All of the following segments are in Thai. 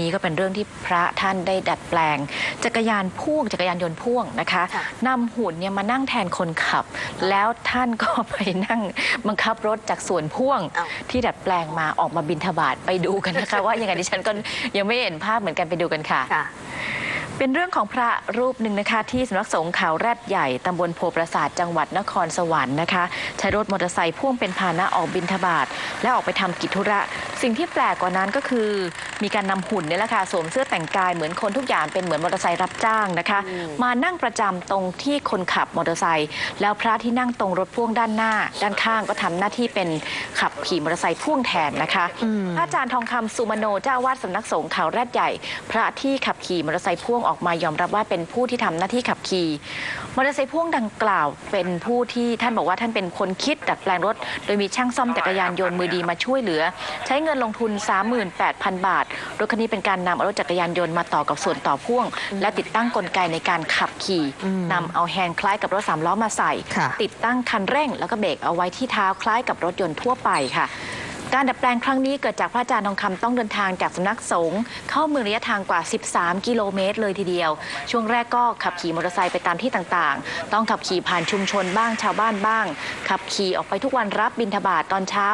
นี้ก็เป็นเรื่องที่พระท่านได้ดัดแปลง จักรยานพ่วงจักรยานยนต์พ่วงนะคะค่ะนำหุ่นเนี่ยมานั่งแทนคนขับ แล้วท่านก็ไปนั่งบังคับรถจากส่วนพ่วงอ้าวที่ดัดแปลงมาออกมาบินทบาทไปดูกันนะคะ ว่ายังไงดิฉันก็ยังไม่เห็นภาพเหมือนกันไปดูกันค่ะค่ะเป็นเรื่องของพระรูปหนึ่งนะคะที่สำนักสงฆ์เขาแรดใหญ่ตำบลโพประสาทจังหวัดนครสวรรค์นะคะ ใช้รถมอเตอร์ไซค์พ่วงเป็นพาหนะออกบินทบาท และออกไปทำกิจธุระสิ่งที่แปลกกว่านั้นก็คือ มีการนำหุ่นเนี่ยแหละค่ะสวมเสื้อแต่งกายเหมือนคนทุกอย่างเป็นเหมือนมอเตอร์ไซค์รับจ้างนะคะอืมมานั่งประจำตรงที่คนขับมอเตอร์ไซค์แล้วพระที่นั่งตรงรถพ่วงด้านหน้า ด้านข้างก็ทำหน้าที่เป็นขับขี่มอเตอร์ไซค์พ่วงแทนนะคะพระอาจารย์ทองคำสุมโนเจ้าอาวาดสำนักสงฆ์เขาแรดใหญ่ พระที่ขับขี่มอเตอร์ไซค์พ่วงออกมายอมรับว่าเป็นผู้ที่ทำหน้าที่ขับขี่มอเตอร์ไซค์พ่วงดังกล่าวเป็นผู้ที่ท่านบอกว่าท่านเป็นคนคิดดัดแปลงรถ โดยมีช่างซ่อมจักรยานยนต์มือดีมาช่วยเหลือ ใช้เงินลงทุน 38,000 บาท รถคันนี้เป็นการนำเอารถจักรยานยนต์มาต่อกับส่วนต่อพ่วง และติดตั้งกลไกในการขับขี่นำเอาแฮนด์คล้ายกับรถสามล้อมาใส่ค่ะติดตั้งคันเร่ง แล้วก็เบรกเอาไว้ที่เท้าคล้ายกับรถยนต์ทั่วไปค่ะ การดัดแปลงครั้งนี้เกิดจากพระอาจารย์ทองคำต้องเดินทางจากสำนักสงฆ์เข้าเมืองระยะทางกว่า 13 กิโลเมตรเลยทีเดียว ช่วงแรกก็ขับขี่มอเตอร์ไซค์ไปตามที่ต่างๆ ต้องขับขี่ผ่านชุมชนบ้างชาวบ้านบ้าง ขับขี่ออกไปทุกวันรับบิณฑบาตตอนเช้า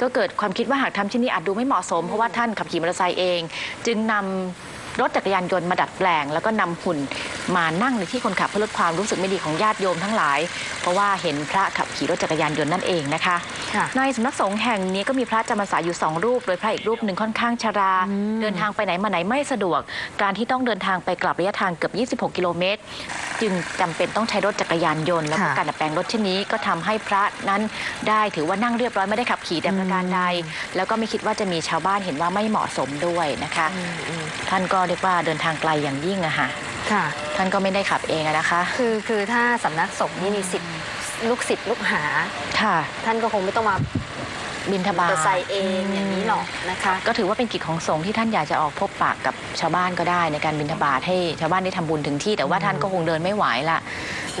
ก็เกิดความคิดว่าหากทำเช่นนี้อาจดูไม่เหมาะสมเพราะว่าท่านขับขี่มอเตอร์ไซค์เอง จึงนำ รถจักรยานยนต์มาดัดแปลง แล้วก็นำหุ่นมานั่งในที่คนขับเพื่อลดความรู้สึกไม่ดีของญาติโยมทั้งหลาย เพราะว่าเห็นพระขับขี่รถจักรยานยนต์นั่นเองนะคะค่ะในสำนักสงฆ์แห่งนี้ก็มีพระจำพรรษาอยู่สองรูป โดยพระอีกรูปหนึ่งค่อนข้างชรา เดินทางไปไหนมาไหนไม่สะดวก การที่ต้องเดินทางไปกลับระยะทางเกือบ 26 กิโลเมตร จึงจำเป็นต้องใช้รถจักรยานยนต์ แล้วก็ค่ะการดัดแปลงรถเช่นนี้ก็ทำให้พระนั้นได้ถือว่านั่งเรียบร้อยไม่ได้ขับขี่แต่ประการใด แล้วก็ไม่คิดว่าจะมีชาวบ้านเห็นว่าไม่เหมาะสมด้วยนะคะ ท่านก็เรียกว่าเดินทางไกลอย่างยิ่งอะค่ะค่ะท่านก็ไม่ได้ขับเองอะนะคะ คือคือถ้าสำนักสงฆ์นี่มีสิทธิ์ลูกศิษย์ลูกหาค่ะ ท่านก็คงไม่ต้องมา บินทมอบาเตทอร์ไซค์เองอย่างนี้หรอกนะคะก็ถือว่าเป็นกิจของสงฆ์ที่ท่านอยากจะออกพบปากกับชาวบ้านก็ได้ ในการบินทบาทให้ชาวบ้านได้ทำบุญถึงที่ แต่ว่าท่านก็คงเดินไม่ไหวละ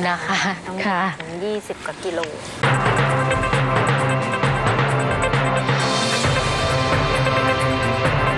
นะคะต้องค่ะถึง20กว่ากิโล